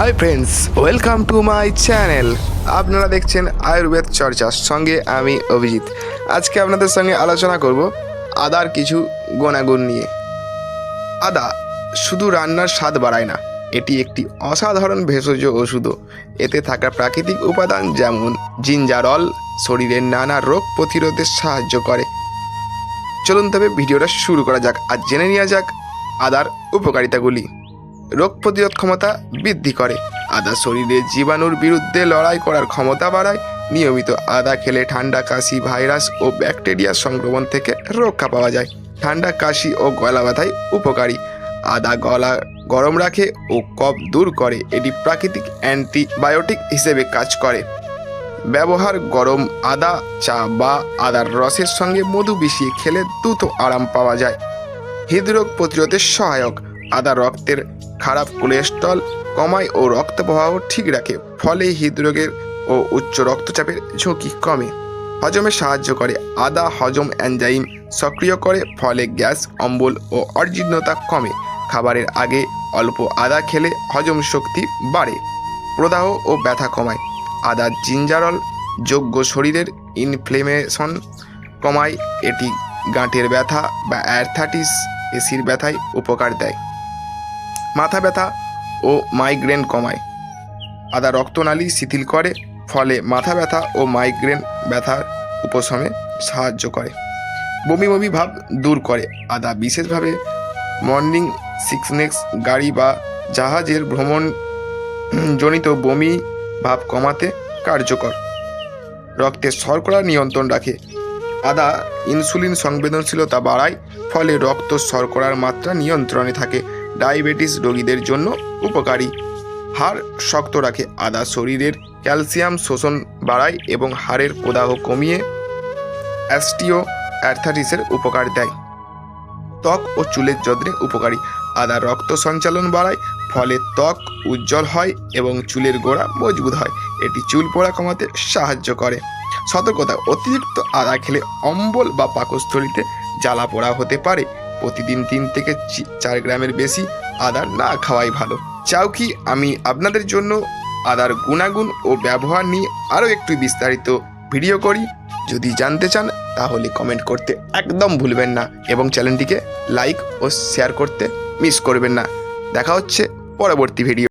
Hi friends welcome to my channel আপনারা দেখছেন আয়ুর্বেদ চর্চার সঙ্গে আমি অভিজিৎ। আজকে আপনাদের সঙ্গে আলোচনা করব আদার কিছু গুণাগুণ নিয়ে। আদা শুধু রান্নার স্বাদ বাড়ায় না, এটি একটি অসাধারণ ভেষজ ওষুধও। এতে থাকা প্রাকৃতিক উপাদান যেমন জিঞ্জারল শরীরের নানা রোগ প্রতিরোধে সাহায্য করে। চলুন তবে ভিডিওটা শুরু করা যাক আর জেনে নেওয়া যাক আদার উপকারিতাগুলি। রোগ প্রতিরোধ ক্ষমতা বৃদ্ধি করে। আদা শরীরে জীবাণুর বিরুদ্ধে লড়াই করার ক্ষমতা বাড়ায়। নিয়মিত আদা খেলে ঠান্ডা কাশি, ভাইরাস ও ব্যাকটেরিয়া সংক্রমণ থেকে রক্ষা পাওয়া যায়। ঠান্ডা কাশি ও গলা ব্যথায় উপকারী। আদা গলা গরম রাখে ও কফ দূর করে। এটি প্রাকৃতিক অ্যান্টিবায়োটিক হিসেবে কাজ করে। ব্যবহার গরম আদা, চা বা আদার রসের সঙ্গে মধু মিশিয়ে খেলে দ্রুত আরাম পাওয়া যায়। হৃদরোগ প্রতিরোধে সহায়ক। আদা রক্তের খারাপ কোলেস্ট্রল কমায় ও রক্ত প্রবাহ ঠিক রাখে, ফলে হৃদরোগের ও উচ্চ রক্তচাপের ঝুঁকি কমে। হজমে সাহায্য করে, আদা, হজম এনজাইম সক্রিয় করে, ফলে গ্যাস, অম্বল ও অর্জীর্ণতা কমে। খাবারের আগে অল্প আদা খেলে হজম শক্তি বাড়ে, প্রদাহ ও ব্যথা কমায়। আদা জিঞ্জারল যোগ্য শরীরের ইনফ্লেমেশন কমায়, এটি গাঁটের ব্যথা বা অ্যারথাইটিস পেশির ব্যথায় উপকার দেয়। মাথা ব্যথা ও মাইগ্রেন কমায়। আদা রক্তনালী শিথিল করে, ফলে মাথা ব্যথা ও মাইগ্রেন ব্যথার উপশমে সাহায্য করে। বমি বমি ভাব দূর করে। আদা বিশেষভাবে মর্নিং সিকনেস গাড়ি বা জাহাজের ভ্রমণ জনিত বমি ভাব কমাতে কার্যকর। রক্তের শর্করা নিয়ন্ত্রণ রাখে। আদা ইনসুলিন সংবেদনশীলতা বাড়ায়, ফলে রক্ত শর্করার মাত্রা নিয়ন্ত্রণে থাকে। ডায়াবেটিস রোগীদের জন্য উপকারী। হাড় শক্ত রাখে, আদা শরীরের ক্যালসিয়াম শোষণ বাড়ায় এবং হাড়ের প্রদাহ কমিয়ে অ্যাস্টিও অ্যারথাইটিসের উপকার দেয়। ত্বক ও চুলের যত্নে উপকারী। আদা রক্ত সঞ্চালন বাড়ায়, ফলে ত্বক উজ্জ্বল হয় এবং চুলের গোড়া মজবুত হয়। এটি চুল পোড়া কমাতে সাহায্য করে। সতর্কতা, অতিরিক্ত আদা খেলে অম্বল বা পাকস্থলিতে জ্বালা পোড়া হতে পারে। প্রতিদিন তিন থেকে চার গ্রামের বেশি আদার না খাওয়াই ভালো। চাও কি আমি আপনাদের জন্য আদার গুণাগুণ ও ব্যবহার নিয়ে আরও একটু বিস্তারিত ভিডিও করি? যদি জানতে চান, তাহলে কমেন্ট করতে একদম ভুলবেন না এবং চ্যানেলটিকে লাইক ও শেয়ার করতে মিস করবেন না। দেখা হচ্ছে পরবর্তী ভিডিও।